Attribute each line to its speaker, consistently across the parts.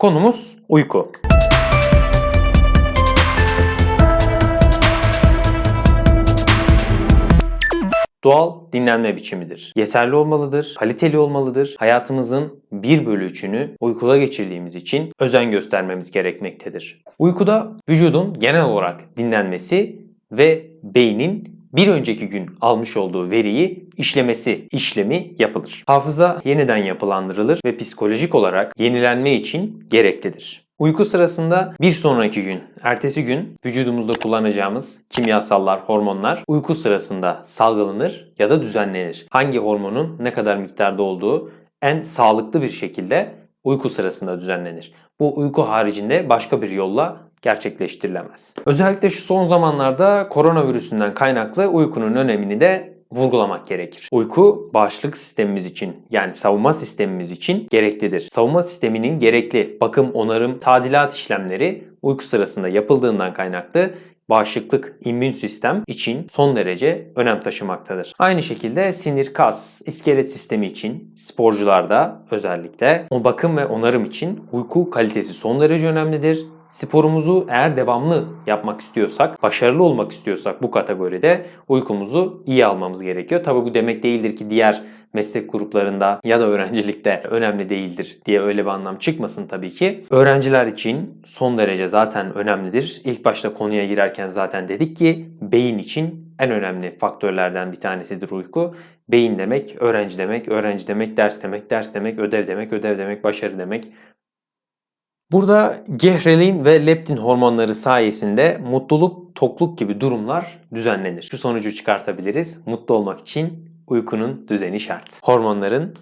Speaker 1: Konumuz uyku. Doğal dinlenme biçimidir. Yeterli olmalıdır, kaliteli olmalıdır. Hayatımızın bir bölü üçünü uykuda geçirdiğimiz için özen göstermemiz gerekmektedir. Uykuda vücudun genel olarak dinlenmesi ve beynin bir önceki gün almış olduğu veriyi işlemesi işlemi yapılır. Hafıza yeniden yapılandırılır ve psikolojik olarak yenilenme için gereklidir. Uyku sırasında bir sonraki gün, ertesi gün vücudumuzda kullanacağımız kimyasallar, hormonlar uyku sırasında salgılanır ya da düzenlenir. Hangi hormonun ne kadar miktarda olduğu en sağlıklı bir şekilde uyku sırasında düzenlenir. Bu uyku haricinde başka bir yolla gerçekleştirilemez. Özellikle şu son zamanlarda koronavirüsünden kaynaklı uykunun önemini de vurgulamak gerekir. Uyku bağışıklık sistemimiz için yani savunma sistemimiz için gereklidir. Savunma sisteminin gerekli bakım, onarım, tadilat işlemleri uyku sırasında yapıldığından kaynaklı bağışıklık, immün sistem için son derece önem taşımaktadır. Aynı şekilde sinir, kas, iskelet sistemi için sporcularda özellikle o bakım ve onarım için uyku kalitesi son derece önemlidir. Sporumuzu eğer devamlı yapmak istiyorsak, başarılı olmak istiyorsak bu kategoride uykumuzu iyi almamız gerekiyor. Tabi bu demek değildir ki diğer meslek gruplarında ya da öğrencilikte önemli değildir diye öyle bir anlam çıkmasın tabii ki. Öğrenciler için son derece zaten önemlidir. İlk başta konuya girerken zaten dedik ki beyin için en önemli faktörlerden bir tanesidir uyku. Beyin demek, öğrenci demek, öğrenci demek, ders demek, ders demek, ödev demek, ödev demek, başarı demek. Burada gehrelin ve leptin hormonları sayesinde mutluluk, tokluk gibi durumlar düzenlenir. Şu sonucu çıkartabiliriz. Mutlu olmak için uykunun düzeni şart. Hormonların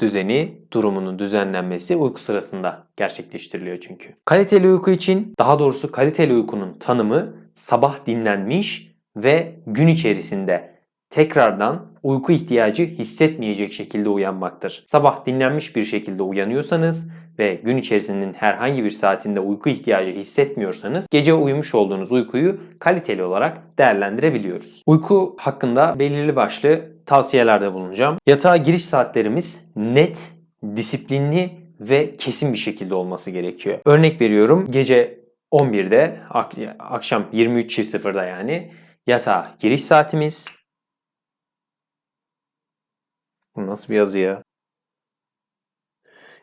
Speaker 1: düzeni, durumunun düzenlenmesi uyku sırasında gerçekleştiriliyor çünkü. Kaliteli uyku için, daha doğrusu kaliteli uykunun tanımı sabah dinlenmiş ve gün içerisinde tekrardan uyku ihtiyacı hissetmeyecek şekilde uyanmaktır. Sabah dinlenmiş bir şekilde uyanıyorsanız ve gün içerisinin herhangi bir saatinde uyku ihtiyacı hissetmiyorsanız gece uyumuş olduğunuz uykuyu kaliteli olarak değerlendirebiliyoruz. Uyku hakkında belirli başlı tavsiyelerde bulunacağım. Yatağa giriş saatlerimiz net, disiplinli ve kesin bir şekilde olması gerekiyor. Örnek veriyorum gece 11'de ak- akşam 23.00'da yani yatağa giriş saatimiz Bu nasıl bir yazı ya?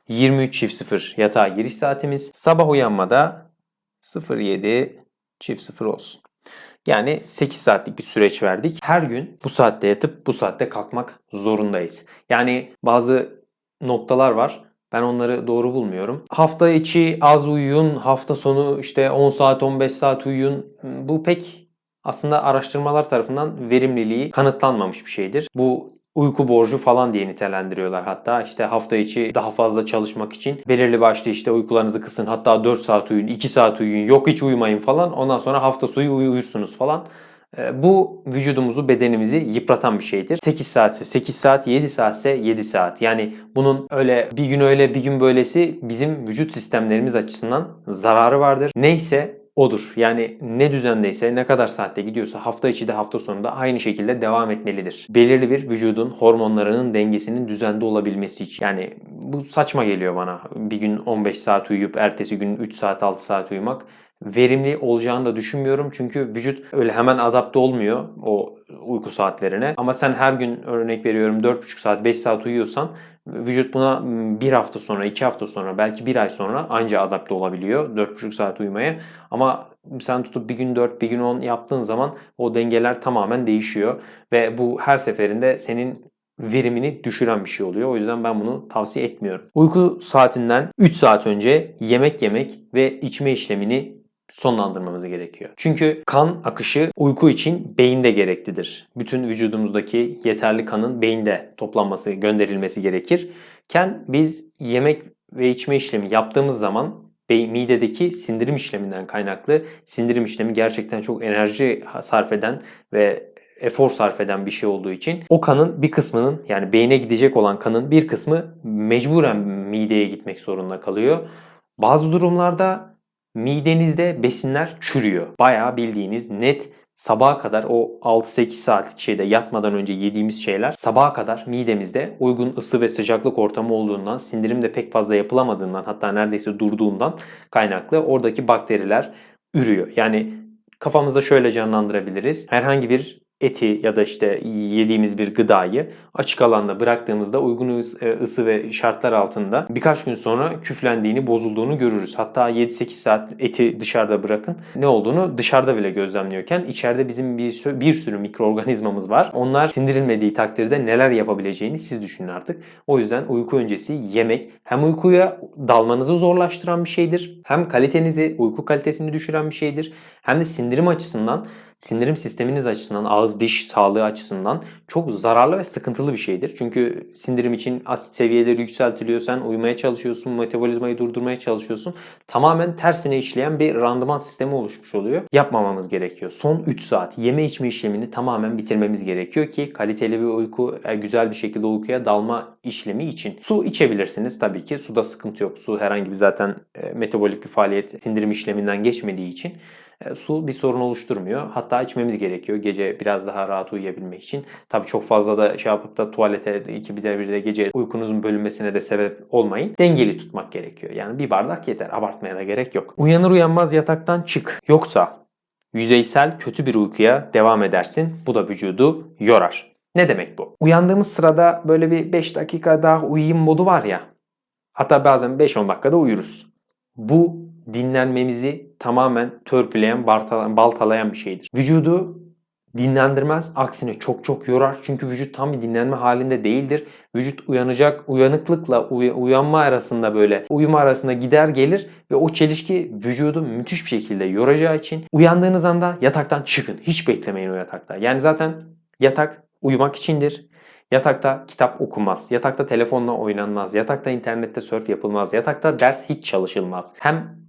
Speaker 1: 23.00 yatağa giriş saatimiz. Sabah uyanmada 07.00 olsun. Yani 8 saatlik bir süreç verdik. Her gün bu saatte yatıp bu saatte kalkmak zorundayız. Yani bazı noktalar var. Ben onları doğru bulmuyorum. Hafta içi az uyuyun, hafta sonu işte 10 saat 15 saat uyuyun. Bu pek aslında araştırmalar tarafından verimliliği kanıtlanmamış bir şeydir. Bu uyku borcu falan diye nitelendiriyorlar hatta. işte hafta içi daha fazla çalışmak için belirli başlı işte uykularınızı kısın. Hatta 4 saat uyuyun, 2 saat uyuyun, yok hiç uyumayın falan. Ondan sonra hafta sonu uyursunuz falan. Ee, Bu vücudumuzu, bedenimizi yıpratan bir şeydir. 8 saatse 8 saat, 7 saatse 7 saat. Yani bunun öyle bir gün öyle bir gün böylesi bizim vücut sistemlerimiz açısından zararı vardır. Neyse odur. Yani ne düzendeyse, ne kadar saatte gidiyorsa hafta içi de hafta sonunda aynı şekilde devam etmelidir. Belirli bir vücudun hormonlarının dengesinin düzende olabilmesi için. Yani bu saçma geliyor bana. Bir gün 15 saat uyuyup ertesi gün 3 saat 6 saat uyumak verimli olacağını da düşünmüyorum. Çünkü vücut öyle hemen adapte olmuyor o uyku saatlerine. Ama sen her gün örnek veriyorum 4,5 saat 5 saat uyuyorsan vücut buna bir hafta sonra, iki hafta sonra, belki bir ay sonra anca adapte olabiliyor 4,5 saat uyumaya. Ama sen tutup bir gün 4, bir gün 10 yaptığın zaman o dengeler tamamen değişiyor. Ve bu her seferinde senin verimini düşüren bir şey oluyor. O yüzden ben bunu tavsiye etmiyorum. Uyku saatinden 3 saat önce yemek yemek ve içme işlemini sonlandırmamız gerekiyor. Çünkü kan akışı uyku için beyinde gereklidir. Bütün vücudumuzdaki yeterli kanın beyinde toplanması, gönderilmesi gerekirken biz yemek ve içme işlemi yaptığımız zaman midedeki sindirim işleminden kaynaklı sindirim işlemi gerçekten çok enerji sarf eden ve efor sarf eden bir şey olduğu için o kanın bir kısmının yani beyne gidecek olan kanın bir kısmı mecburen mideye gitmek zorunda kalıyor. Bazı durumlarda midenizde besinler çürüyor. Bayağı bildiğiniz net sabaha kadar o 6-8 saatlik şeyde yatmadan önce yediğimiz şeyler sabaha kadar midemizde uygun ısı ve sıcaklık ortamı olduğundan, sindirim de pek fazla yapılamadığından hatta neredeyse durduğundan kaynaklı oradaki bakteriler ürüyor. Yani kafamızda şöyle canlandırabiliriz. Herhangi bir eti ya da işte yediğimiz bir gıdayı açık alanda bıraktığımızda uygun e, ısı ve şartlar altında birkaç gün sonra küflendiğini, bozulduğunu görürüz. Hatta 7-8 saat eti dışarıda bırakın. Ne olduğunu dışarıda bile gözlemliyorken içeride bizim bir, bir sürü mikroorganizmamız var. Onlar sindirilmediği takdirde neler yapabileceğini siz düşünün artık. O yüzden uyku öncesi yemek hem uykuya dalmanızı zorlaştıran bir şeydir. Hem kalitenizi, uyku kalitesini düşüren bir şeydir. Hem de sindirim açısından sindirim sisteminiz açısından, ağız diş sağlığı açısından çok zararlı ve sıkıntılı bir şeydir. Çünkü sindirim için asit seviyeleri yükseltiliyor. Sen uyumaya çalışıyorsun, metabolizmayı durdurmaya çalışıyorsun. Tamamen tersine işleyen bir randıman sistemi oluşmuş oluyor. Yapmamamız gerekiyor. Son 3 saat yeme içme işlemini tamamen bitirmemiz gerekiyor ki kaliteli bir uyku, e, güzel bir şekilde uykuya dalma işlemi için. Su içebilirsiniz tabii ki. Suda sıkıntı yok. Su herhangi bir zaten e, metabolik bir faaliyet sindirim işleminden geçmediği için su bir sorun oluşturmuyor. Hatta içmemiz gerekiyor gece biraz daha rahat uyuyabilmek için. Tabii çok fazla da şey yapıp da tuvalete iki bir de bir de gece uykunuzun bölünmesine de sebep olmayın. Dengeli tutmak gerekiyor. Yani bir bardak yeter. Abartmaya da gerek yok. Uyanır uyanmaz yataktan çık. Yoksa yüzeysel kötü bir uykuya devam edersin. Bu da vücudu yorar. Ne demek bu? Uyandığımız sırada böyle bir 5 dakika daha uyuyayım modu var ya. Hatta bazen 5-10 dakikada uyuruz. Bu dinlenmemizi tamamen törpüleyen, baltalayan bir şeydir. Vücudu dinlendirmez, aksine çok çok yorar. Çünkü vücut tam bir dinlenme halinde değildir. Vücut uyanacak, uyanıklıkla uy- uyanma arasında böyle uyuma arasında gider gelir ve o çelişki vücudu müthiş bir şekilde yoracağı için uyandığınız anda yataktan çıkın. Hiç beklemeyin o yatakta. Yani zaten yatak uyumak içindir. Yatakta kitap okunmaz. Yatakta telefonla oynanmaz. Yatakta internette surf yapılmaz. Yatakta ders hiç çalışılmaz. Hem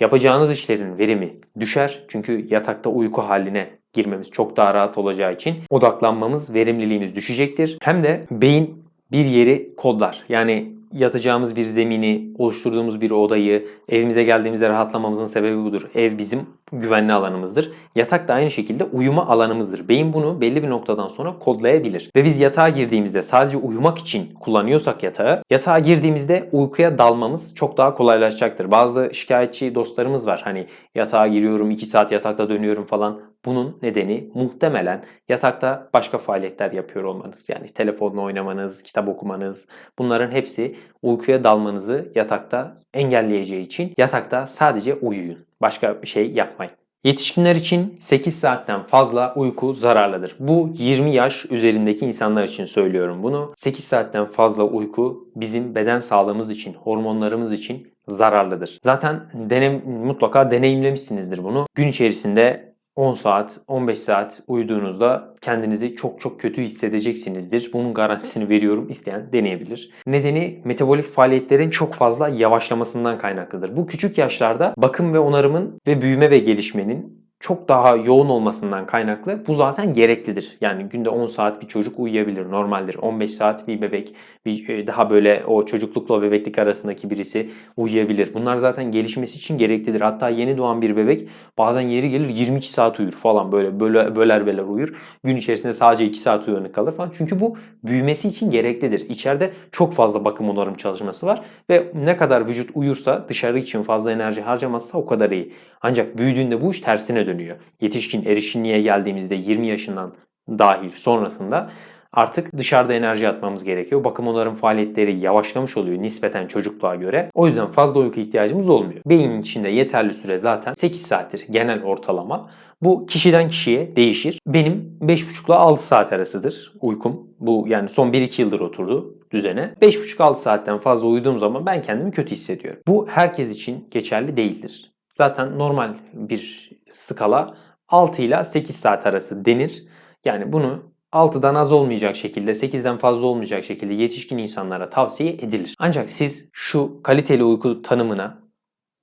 Speaker 1: yapacağınız işlerin verimi düşer. Çünkü yatakta uyku haline girmemiz çok daha rahat olacağı için odaklanmamız, verimliliğimiz düşecektir. Hem de beyin bir yeri kodlar. Yani yatacağımız bir zemini, oluşturduğumuz bir odayı, evimize geldiğimizde rahatlamamızın sebebi budur. Ev bizim güvenli alanımızdır. Yatak da aynı şekilde uyuma alanımızdır. Beyin bunu belli bir noktadan sonra kodlayabilir. Ve biz yatağa girdiğimizde sadece uyumak için kullanıyorsak yatağı, yatağa girdiğimizde uykuya dalmamız çok daha kolaylaşacaktır. Bazı şikayetçi dostlarımız var. Hani yatağa giriyorum, 2 saat yatakta dönüyorum falan. Bunun nedeni muhtemelen yatakta başka faaliyetler yapıyor olmanız. Yani telefonla oynamanız, kitap okumanız bunların hepsi uykuya dalmanızı yatakta engelleyeceği için yatakta sadece uyuyun. Başka bir şey yapmayın. Yetişkinler için 8 saatten fazla uyku zararlıdır. Bu 20 yaş üzerindeki insanlar için söylüyorum bunu. 8 saatten fazla uyku bizim beden sağlığımız için, hormonlarımız için zararlıdır. Zaten denem, mutlaka deneyimlemişsinizdir bunu. Gün içerisinde 10 saat, 15 saat uyuduğunuzda kendinizi çok çok kötü hissedeceksinizdir. Bunun garantisini veriyorum. İsteyen deneyebilir. Nedeni metabolik faaliyetlerin çok fazla yavaşlamasından kaynaklıdır. Bu küçük yaşlarda bakım ve onarımın ve büyüme ve gelişmenin çok daha yoğun olmasından kaynaklı bu zaten gereklidir. Yani günde 10 saat bir çocuk uyuyabilir normaldir. 15 saat bir bebek bir e, daha böyle o çocuklukla bebeklik arasındaki birisi uyuyabilir. Bunlar zaten gelişmesi için gereklidir. Hatta yeni doğan bir bebek bazen yeri gelir 22 saat uyur falan böyle böyle böler böler uyur. Gün içerisinde sadece 2 saat uyanık kalır falan. Çünkü bu büyümesi için gereklidir. İçeride çok fazla bakım onarım çalışması var ve ne kadar vücut uyursa dışarı için fazla enerji harcamazsa o kadar iyi. Ancak büyüdüğünde bu iş tersine dönüyor. Yetişkin erişkinliğe geldiğimizde 20 yaşından dahil sonrasında artık dışarıda enerji atmamız gerekiyor. Bakım onarım faaliyetleri yavaşlamış oluyor nispeten çocukluğa göre. O yüzden fazla uyku ihtiyacımız olmuyor. Beynin içinde yeterli süre zaten 8 saattir genel ortalama. Bu kişiden kişiye değişir. Benim 5,5 ile 6 saat arasıdır uykum. Bu yani son 1-2 yıldır oturdu düzene. 5,5-6 saatten fazla uyuduğum zaman ben kendimi kötü hissediyorum. Bu herkes için geçerli değildir. Zaten normal bir skala 6 ile 8 saat arası denir. Yani bunu 6'dan az olmayacak şekilde, 8'den fazla olmayacak şekilde yetişkin insanlara tavsiye edilir. Ancak siz şu kaliteli uyku tanımına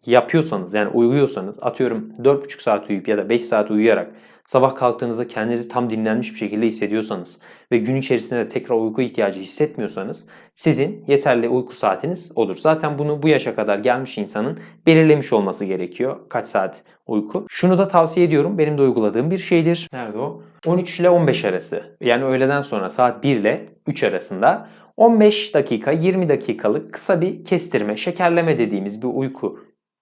Speaker 1: yapıyorsanız yani uyuyorsanız atıyorum 4,5 saat uyuyup ya da 5 saat uyuyarak sabah kalktığınızda kendinizi tam dinlenmiş bir şekilde hissediyorsanız ve gün içerisinde de tekrar uyku ihtiyacı hissetmiyorsanız sizin yeterli uyku saatiniz odur. Zaten bunu bu yaşa kadar gelmiş insanın belirlemiş olması gerekiyor. Kaç saat uyku. Şunu da tavsiye ediyorum. Benim de uyguladığım bir şeydir. Nerede o? 13 ile 15 arası. Yani öğleden sonra saat 1 ile 3 arasında 15 dakika 20 dakikalık kısa bir kestirme, şekerleme dediğimiz bir uyku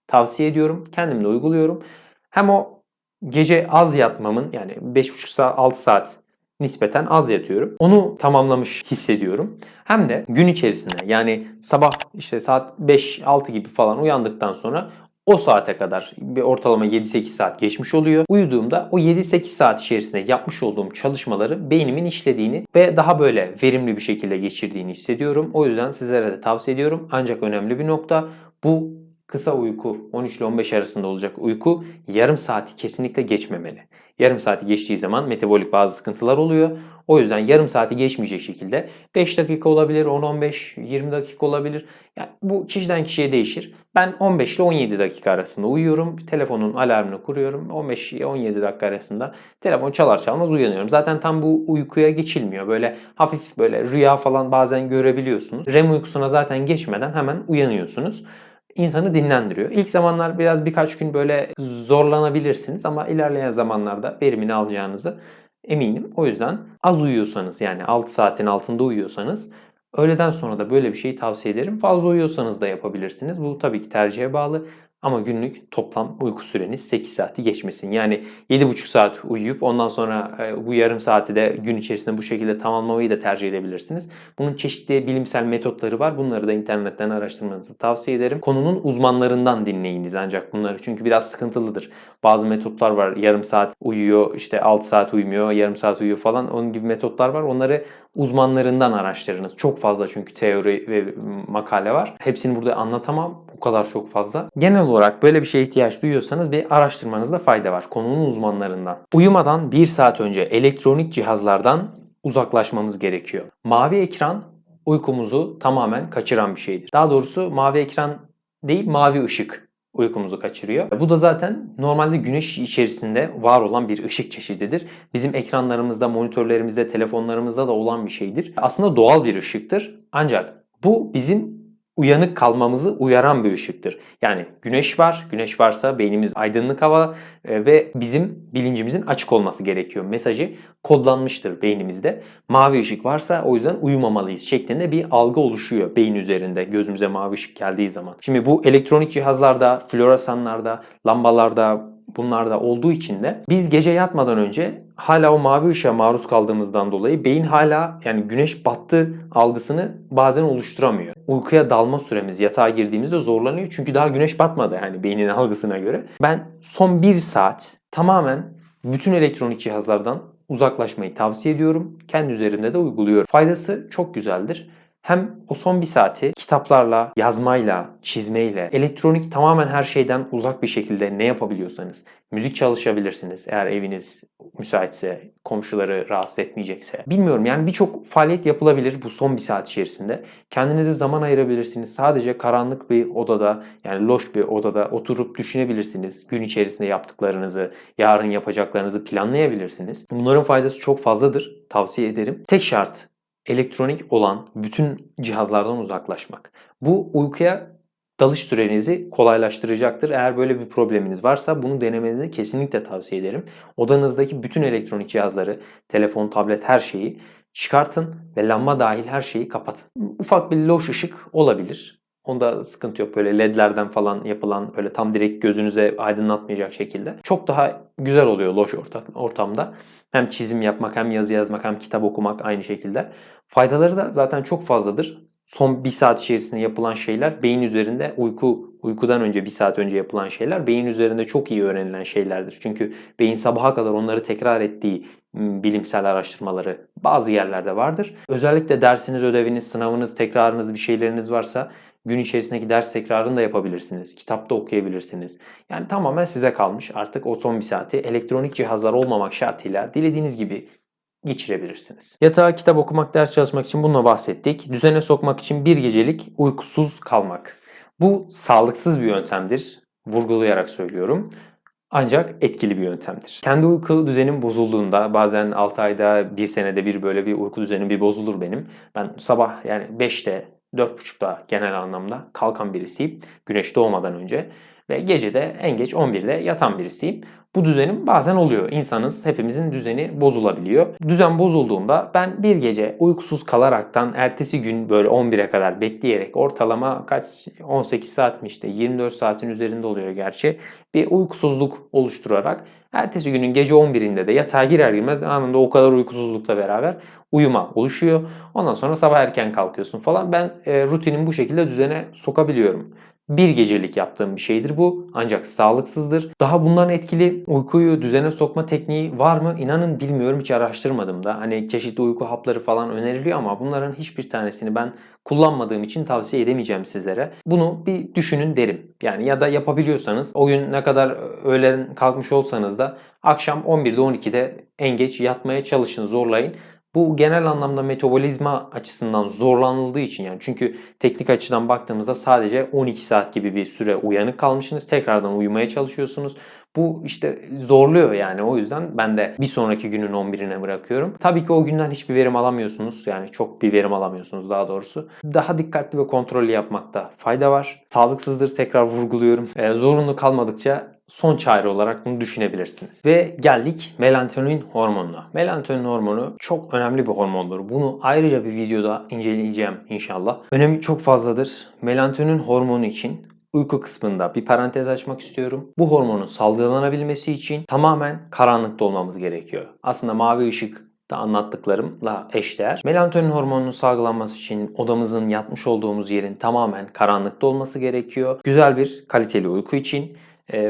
Speaker 1: tavsiye ediyorum. Kendim de uyguluyorum. Hem o gece az yatmamın yani 5,5 saat 6 saat nispeten az yatıyorum. Onu tamamlamış hissediyorum. Hem de gün içerisinde yani sabah işte saat 5-6 gibi falan uyandıktan sonra o saate kadar bir ortalama 7-8 saat geçmiş oluyor. Uyuduğumda o 7-8 saat içerisinde yapmış olduğum çalışmaları beynimin işlediğini ve daha böyle verimli bir şekilde geçirdiğini hissediyorum. O yüzden sizlere de tavsiye ediyorum. Ancak önemli bir nokta bu kısa uyku 13 ile 15 arasında olacak uyku yarım saati kesinlikle geçmemeli. Yarım saati geçtiği zaman metabolik bazı sıkıntılar oluyor. O yüzden yarım saati geçmeyecek şekilde 5 dakika olabilir, 10-15, 20 dakika olabilir. Yani bu kişiden kişiye değişir. Ben 15 ile 17 dakika arasında uyuyorum. Telefonun alarmını kuruyorum. 15 ile 17 dakika arasında telefon çalar çalmaz uyanıyorum. Zaten tam bu uykuya geçilmiyor. Böyle hafif böyle rüya falan bazen görebiliyorsunuz. REM uykusuna zaten geçmeden hemen uyanıyorsunuz insanı dinlendiriyor. İlk zamanlar biraz birkaç gün böyle zorlanabilirsiniz ama ilerleyen zamanlarda verimini alacağınızı eminim. O yüzden az uyuyorsanız yani 6 saatin altında uyuyorsanız öğleden sonra da böyle bir şeyi tavsiye ederim. Fazla uyuyorsanız da yapabilirsiniz. Bu tabii ki tercihe bağlı. Ama günlük toplam uyku süreniz 8 saati geçmesin. Yani 7,5 saat uyuyup ondan sonra e, bu yarım saati de gün içerisinde bu şekilde tamamlamayı da tercih edebilirsiniz. Bunun çeşitli bilimsel metotları var. Bunları da internetten araştırmanızı tavsiye ederim. Konunun uzmanlarından dinleyiniz ancak bunları. Çünkü biraz sıkıntılıdır. Bazı metotlar var. Yarım saat uyuyor, işte 6 saat uyumuyor, yarım saat uyuyor falan. Onun gibi metotlar var. Onları uzmanlarından araştırınız. Çok fazla çünkü teori ve makale var. Hepsini burada anlatamam. Kadar çok fazla. Genel olarak böyle bir şeye ihtiyaç duyuyorsanız bir araştırmanızda fayda var. Konunun uzmanlarından. Uyumadan 1 saat önce elektronik cihazlardan uzaklaşmamız gerekiyor. Mavi ekran uykumuzu tamamen kaçıran bir şeydir. Daha doğrusu mavi ekran değil mavi ışık uykumuzu kaçırıyor. Bu da zaten normalde güneş içerisinde var olan bir ışık çeşididir. Bizim ekranlarımızda, monitörlerimizde, telefonlarımızda da olan bir şeydir. Aslında doğal bir ışıktır. Ancak bu bizim uyanık kalmamızı uyaran bir ışıktır. Yani güneş var, güneş varsa beynimiz aydınlık hava e, ve bizim bilincimizin açık olması gerekiyor. Mesajı kodlanmıştır beynimizde. Mavi ışık varsa o yüzden uyumamalıyız şeklinde bir algı oluşuyor beyin üzerinde gözümüze mavi ışık geldiği zaman. Şimdi bu elektronik cihazlarda, floresanlarda, lambalarda, bunlarda olduğu için de biz gece yatmadan önce hala o mavi ışığa maruz kaldığımızdan dolayı beyin hala yani güneş battı algısını bazen oluşturamıyor. Uykuya dalma süremiz yatağa girdiğimizde zorlanıyor çünkü daha güneş batmadı yani beynin algısına göre. Ben son bir saat tamamen bütün elektronik cihazlardan uzaklaşmayı tavsiye ediyorum. Kendi üzerimde de uyguluyorum. Faydası çok güzeldir. Hem o son bir saati kitaplarla, yazmayla, çizmeyle, elektronik tamamen her şeyden uzak bir şekilde ne yapabiliyorsanız, müzik çalışabilirsiniz eğer eviniz müsaitse, komşuları rahatsız etmeyecekse. Bilmiyorum yani birçok faaliyet yapılabilir bu son bir saat içerisinde. Kendinize zaman ayırabilirsiniz. Sadece karanlık bir odada yani loş bir odada oturup düşünebilirsiniz. Gün içerisinde yaptıklarınızı, yarın yapacaklarınızı planlayabilirsiniz. Bunların faydası çok fazladır. Tavsiye ederim. Tek şart elektronik olan bütün cihazlardan uzaklaşmak. Bu uykuya dalış sürenizi kolaylaştıracaktır. Eğer böyle bir probleminiz varsa bunu denemenizi kesinlikle tavsiye ederim. Odanızdaki bütün elektronik cihazları, telefon, tablet her şeyi çıkartın ve lamba dahil her şeyi kapatın. Ufak bir loş ışık olabilir. Onda sıkıntı yok böyle ledlerden falan yapılan böyle tam direkt gözünüze aydınlatmayacak şekilde. Çok daha güzel oluyor loş ortamda. Hem çizim yapmak hem yazı yazmak hem kitap okumak aynı şekilde. Faydaları da zaten çok fazladır. Son bir saat içerisinde yapılan şeyler beyin üzerinde uyku uykudan önce bir saat önce yapılan şeyler beyin üzerinde çok iyi öğrenilen şeylerdir. Çünkü beyin sabaha kadar onları tekrar ettiği bilimsel araştırmaları bazı yerlerde vardır. Özellikle dersiniz, ödeviniz, sınavınız, tekrarınız bir şeyleriniz varsa gün içerisindeki ders tekrarını da yapabilirsiniz. Kitapta okuyabilirsiniz. Yani tamamen size kalmış. Artık o son bir saati elektronik cihazlar olmamak şartıyla dilediğiniz gibi geçirebilirsiniz. Yatağa kitap okumak, ders çalışmak için bununla bahsettik. Düzene sokmak için bir gecelik uykusuz kalmak. Bu sağlıksız bir yöntemdir. Vurgulayarak söylüyorum. Ancak etkili bir yöntemdir. Kendi uyku düzenim bozulduğunda bazen 6 ayda 1 senede bir böyle bir uyku düzenim bir bozulur benim. Ben sabah yani 5'te 4.30'da genel anlamda kalkan birisiyim güneş doğmadan önce ve gece de en geç 11'de yatan birisiyim. Bu düzenim bazen oluyor. İnsanız hepimizin düzeni bozulabiliyor. Düzen bozulduğunda ben bir gece uykusuz kalaraktan ertesi gün böyle 11'e kadar bekleyerek ortalama kaç 18 saat mi işte 24 saatin üzerinde oluyor gerçi bir uykusuzluk oluşturarak ertesi günün gece 11'inde de yatağa girer girmez anında o kadar uykusuzlukla beraber uyuma oluşuyor. Ondan sonra sabah erken kalkıyorsun falan. Ben e, rutinimi bu şekilde düzene sokabiliyorum. Bir gecelik yaptığım bir şeydir bu ancak sağlıksızdır. Daha bundan etkili uykuyu düzene sokma tekniği var mı? İnanın bilmiyorum hiç araştırmadım da. Hani çeşitli uyku hapları falan öneriliyor ama bunların hiçbir tanesini ben kullanmadığım için tavsiye edemeyeceğim sizlere. Bunu bir düşünün derim. Yani ya da yapabiliyorsanız o gün ne kadar öğlen kalkmış olsanız da akşam 11'de 12'de en geç yatmaya çalışın zorlayın. Bu genel anlamda metabolizma açısından zorlanıldığı için yani çünkü teknik açıdan baktığımızda sadece 12 saat gibi bir süre uyanık kalmışsınız. Tekrardan uyumaya çalışıyorsunuz. Bu işte zorluyor yani o yüzden ben de bir sonraki günün 11'ine bırakıyorum. Tabii ki o günden hiçbir verim alamıyorsunuz. Yani çok bir verim alamıyorsunuz daha doğrusu. Daha dikkatli ve kontrollü yapmakta fayda var. Sağlıksızdır tekrar vurguluyorum. Ee, zorunlu kalmadıkça son çare olarak bunu düşünebilirsiniz. Ve geldik melatonin hormonuna. Melatonin hormonu çok önemli bir hormondur. Bunu ayrıca bir videoda inceleyeceğim inşallah. Önemi çok fazladır. Melatonin hormonu için uyku kısmında bir parantez açmak istiyorum. Bu hormonun salgılanabilmesi için tamamen karanlıkta olmamız gerekiyor. Aslında mavi ışık da anlattıklarımla eşdeğer. Melatonin hormonunun salgılanması için odamızın yatmış olduğumuz yerin tamamen karanlıkta olması gerekiyor. Güzel bir kaliteli uyku için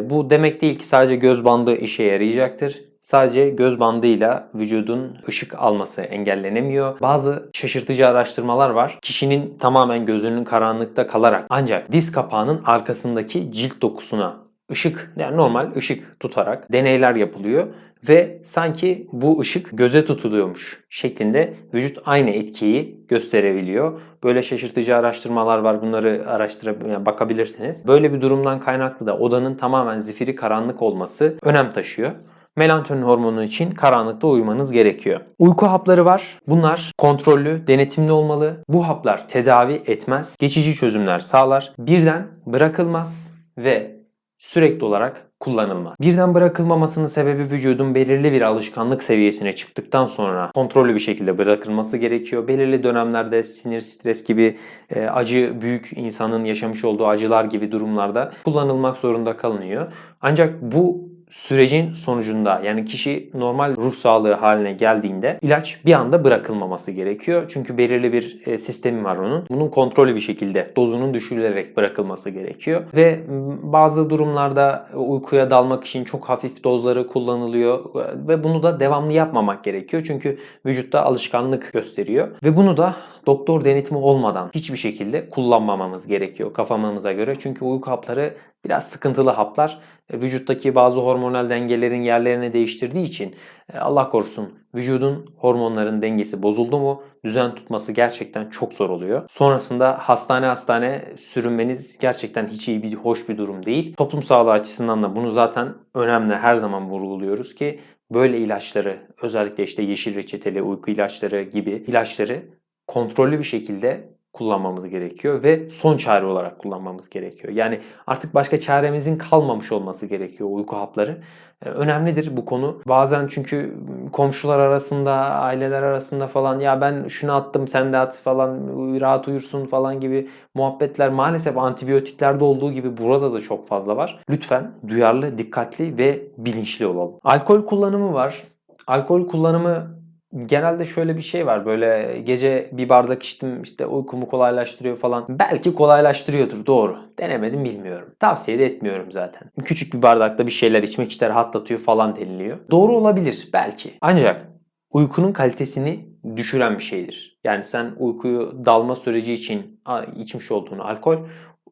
Speaker 1: bu demek değil ki sadece göz bandı işe yarayacaktır. Sadece göz bandıyla vücudun ışık alması engellenemiyor. Bazı şaşırtıcı araştırmalar var. Kişinin tamamen gözünün karanlıkta kalarak ancak diz kapağının arkasındaki cilt dokusuna ışık yani normal ışık tutarak deneyler yapılıyor ve sanki bu ışık göze tutuluyormuş şeklinde vücut aynı etkiyi gösterebiliyor. Böyle şaşırtıcı araştırmalar var. Bunları araştırıp yani bakabilirsiniz. Böyle bir durumdan kaynaklı da odanın tamamen zifiri karanlık olması önem taşıyor. Melatonin hormonu için karanlıkta uyumanız gerekiyor. Uyku hapları var. Bunlar kontrollü, denetimli olmalı. Bu haplar tedavi etmez. Geçici çözümler sağlar. Birden bırakılmaz ve sürekli olarak kullanılmaz. Birden bırakılmamasının sebebi vücudun belirli bir alışkanlık seviyesine çıktıktan sonra kontrollü bir şekilde bırakılması gerekiyor. Belirli dönemlerde sinir, stres gibi e, acı büyük insanın yaşamış olduğu acılar gibi durumlarda kullanılmak zorunda kalınıyor. Ancak bu sürecin sonucunda yani kişi normal ruh sağlığı haline geldiğinde ilaç bir anda bırakılmaması gerekiyor. Çünkü belirli bir e, sistemi var onun. Bunun kontrollü bir şekilde dozunun düşürülerek bırakılması gerekiyor. Ve bazı durumlarda uykuya dalmak için çok hafif dozları kullanılıyor ve bunu da devamlı yapmamak gerekiyor. Çünkü vücutta alışkanlık gösteriyor. Ve bunu da doktor denetimi olmadan hiçbir şekilde kullanmamamız gerekiyor kafamamıza göre. Çünkü uyku hapları biraz sıkıntılı haplar. E, vücuttaki bazı hormonal dengelerin yerlerini değiştirdiği için e, Allah korusun vücudun hormonların dengesi bozuldu mu düzen tutması gerçekten çok zor oluyor. Sonrasında hastane hastane sürünmeniz gerçekten hiç iyi bir hoş bir durum değil. Toplum sağlığı açısından da bunu zaten önemli her zaman vurguluyoruz ki böyle ilaçları özellikle işte yeşil reçeteli uyku ilaçları gibi ilaçları kontrollü bir şekilde kullanmamız gerekiyor ve son çare olarak kullanmamız gerekiyor. Yani artık başka çaremizin kalmamış olması gerekiyor uyku hapları. Ee, önemlidir bu konu. Bazen çünkü komşular arasında, aileler arasında falan ya ben şunu attım sen de at falan rahat uyursun falan gibi muhabbetler maalesef antibiyotiklerde olduğu gibi burada da çok fazla var. Lütfen duyarlı, dikkatli ve bilinçli olalım. Alkol kullanımı var. Alkol kullanımı genelde şöyle bir şey var böyle gece bir bardak içtim işte uykumu kolaylaştırıyor falan. Belki kolaylaştırıyordur doğru. Denemedim bilmiyorum. Tavsiye de etmiyorum zaten. Küçük bir bardakta bir şeyler içmek işte rahatlatıyor falan deniliyor. Doğru olabilir belki. Ancak uykunun kalitesini düşüren bir şeydir. Yani sen uykuyu dalma süreci için içmiş olduğun alkol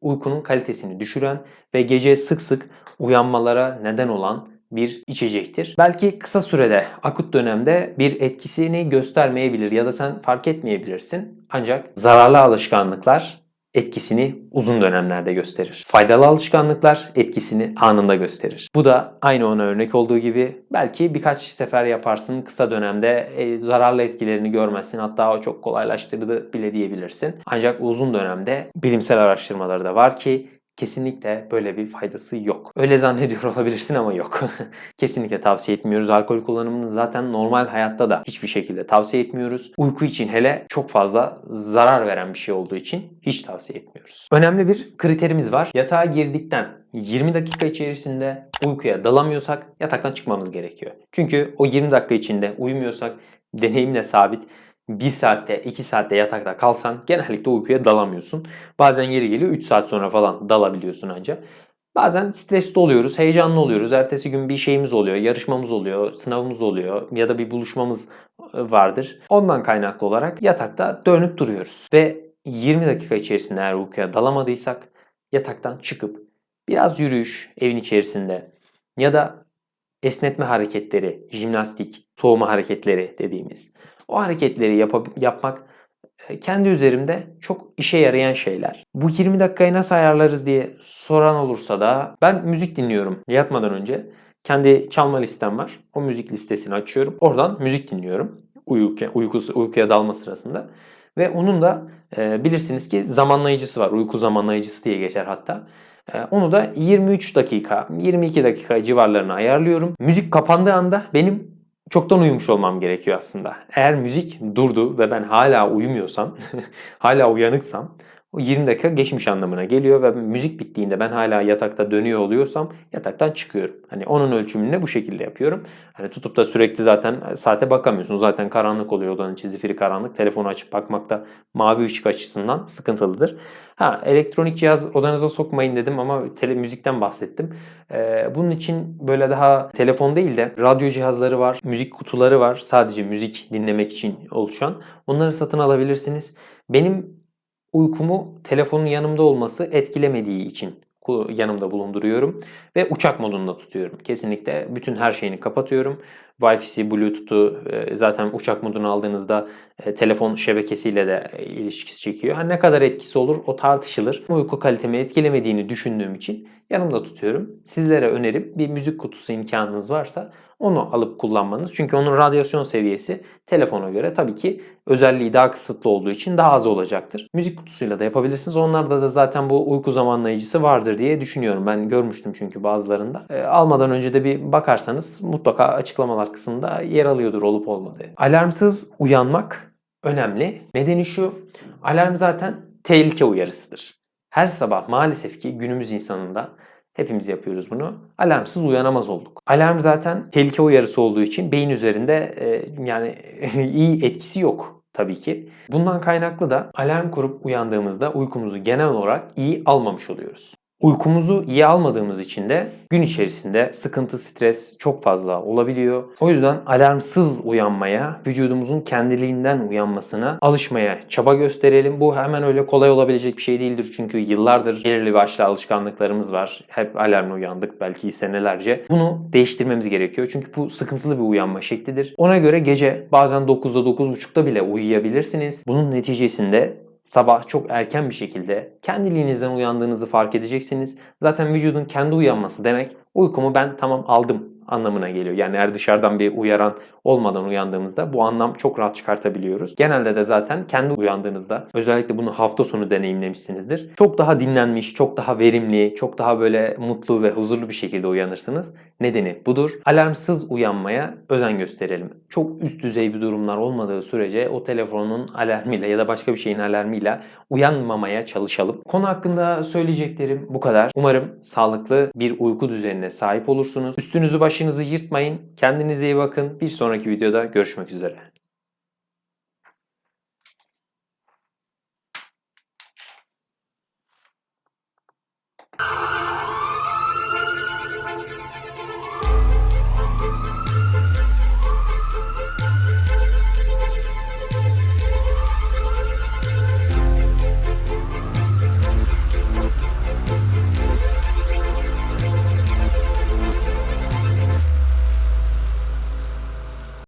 Speaker 1: uykunun kalitesini düşüren ve gece sık sık uyanmalara neden olan bir içecektir. Belki kısa sürede, akut dönemde bir etkisini göstermeyebilir ya da sen fark etmeyebilirsin. Ancak zararlı alışkanlıklar etkisini uzun dönemlerde gösterir. Faydalı alışkanlıklar etkisini anında gösterir. Bu da aynı ona örnek olduğu gibi belki birkaç sefer yaparsın kısa dönemde e, zararlı etkilerini görmezsin hatta o çok kolaylaştırdı bile diyebilirsin. Ancak uzun dönemde bilimsel araştırmaları da var ki Kesinlikle böyle bir faydası yok. Öyle zannediyor olabilirsin ama yok. Kesinlikle tavsiye etmiyoruz. Alkol kullanımını zaten normal hayatta da hiçbir şekilde tavsiye etmiyoruz. Uyku için hele çok fazla zarar veren bir şey olduğu için hiç tavsiye etmiyoruz. Önemli bir kriterimiz var. Yatağa girdikten 20 dakika içerisinde uykuya dalamıyorsak yataktan çıkmamız gerekiyor. Çünkü o 20 dakika içinde uyumuyorsak deneyimle sabit 1 saatte 2 saatte yatakta kalsan genellikle uykuya dalamıyorsun. Bazen yeri geliyor 3 saat sonra falan dalabiliyorsun ancak. Bazen stresli oluyoruz, heyecanlı oluyoruz. Ertesi gün bir şeyimiz oluyor, yarışmamız oluyor, sınavımız oluyor ya da bir buluşmamız e, vardır. Ondan kaynaklı olarak yatakta dönüp duruyoruz. Ve 20 dakika içerisinde eğer uykuya dalamadıysak yataktan çıkıp biraz yürüyüş evin içerisinde ya da esnetme hareketleri, jimnastik, soğuma hareketleri dediğimiz o hareketleri yap- yapmak e, kendi üzerimde çok işe yarayan şeyler. Bu 20 dakikayı nasıl ayarlarız diye soran olursa da ben müzik dinliyorum yatmadan önce. Kendi çalma listem var. O müzik listesini açıyorum. Oradan müzik dinliyorum. Uykuya, uykusu, uykuya dalma sırasında. Ve onun da e, bilirsiniz ki zamanlayıcısı var. Uyku zamanlayıcısı diye geçer hatta. E, onu da 23 dakika, 22 dakika civarlarına ayarlıyorum. Müzik kapandığı anda benim çoktan uyumuş olmam gerekiyor aslında. Eğer müzik durdu ve ben hala uyumuyorsam, hala uyanıksam o 20 dakika geçmiş anlamına geliyor ve müzik bittiğinde ben hala yatakta dönüyor oluyorsam yataktan çıkıyorum. Hani onun ölçümünü bu şekilde yapıyorum. Hani tutup da sürekli zaten saate bakamıyorsun. Zaten karanlık oluyor odanın içi zifiri karanlık. Telefonu açıp bakmakta mavi ışık açısından sıkıntılıdır. Ha elektronik cihaz odanıza sokmayın dedim ama tele müzikten bahsettim. Ee, bunun için böyle daha telefon değil de radyo cihazları var, müzik kutuları var. Sadece müzik dinlemek için oluşan. Onları satın alabilirsiniz. Benim uykumu telefonun yanımda olması etkilemediği için yanımda bulunduruyorum ve uçak modunda tutuyorum. Kesinlikle bütün her şeyini kapatıyorum. Wi-Fi'si, Bluetooth'u e, zaten uçak modunu aldığınızda e, telefon şebekesiyle de ilişkisi çekiyor. Ha, ne kadar etkisi olur o tartışılır. Uyku kalitemi etkilemediğini düşündüğüm için yanımda tutuyorum. Sizlere önerim bir müzik kutusu imkanınız varsa onu alıp kullanmanız. Çünkü onun radyasyon seviyesi telefona göre tabii ki özelliği daha kısıtlı olduğu için daha az olacaktır. Müzik kutusuyla da yapabilirsiniz. Onlarda da zaten bu uyku zamanlayıcısı vardır diye düşünüyorum. Ben görmüştüm çünkü bazılarında. E, almadan önce de bir bakarsanız mutlaka açıklamalar kısmında yer alıyordur olup olmadığı. Alarmsız uyanmak önemli. Nedeni şu, alarm zaten tehlike uyarısıdır. Her sabah maalesef ki günümüz insanında Hepimiz yapıyoruz bunu. Alarmsız uyanamaz olduk. Alarm zaten tehlike uyarısı olduğu için beyin üzerinde e, yani iyi etkisi yok tabii ki. Bundan kaynaklı da alarm kurup uyandığımızda uykumuzu genel olarak iyi almamış oluyoruz. Uykumuzu iyi almadığımız için de gün içerisinde sıkıntı, stres çok fazla olabiliyor. O yüzden alarmsız uyanmaya, vücudumuzun kendiliğinden uyanmasına alışmaya çaba gösterelim. Bu hemen öyle kolay olabilecek bir şey değildir. Çünkü yıllardır belirli başlı alışkanlıklarımız var. Hep alarmla uyandık belki senelerce. Bunu değiştirmemiz gerekiyor. Çünkü bu sıkıntılı bir uyanma şeklidir. Ona göre gece bazen 9'da 9.30'da bile uyuyabilirsiniz. Bunun neticesinde sabah çok erken bir şekilde kendiliğinizden uyandığınızı fark edeceksiniz. Zaten vücudun kendi uyanması demek uykumu ben tamam aldım anlamına geliyor. Yani eğer dışarıdan bir uyaran olmadan uyandığımızda bu anlam çok rahat çıkartabiliyoruz. Genelde de zaten kendi uyandığınızda özellikle bunu hafta sonu deneyimlemişsinizdir. Çok daha dinlenmiş, çok daha verimli, çok daha böyle mutlu ve huzurlu bir şekilde uyanırsınız. Nedeni budur. Alarmsız uyanmaya özen gösterelim. Çok üst düzey bir durumlar olmadığı sürece o telefonun alarmıyla ya da başka bir şeyin alarmıyla uyanmamaya çalışalım. Konu hakkında söyleyeceklerim bu kadar. Umarım sağlıklı bir uyku düzenine sahip olursunuz. Üstünüzü başınızı yırtmayın. Kendinize iyi bakın. Bir sonraki videoda görüşmek üzere.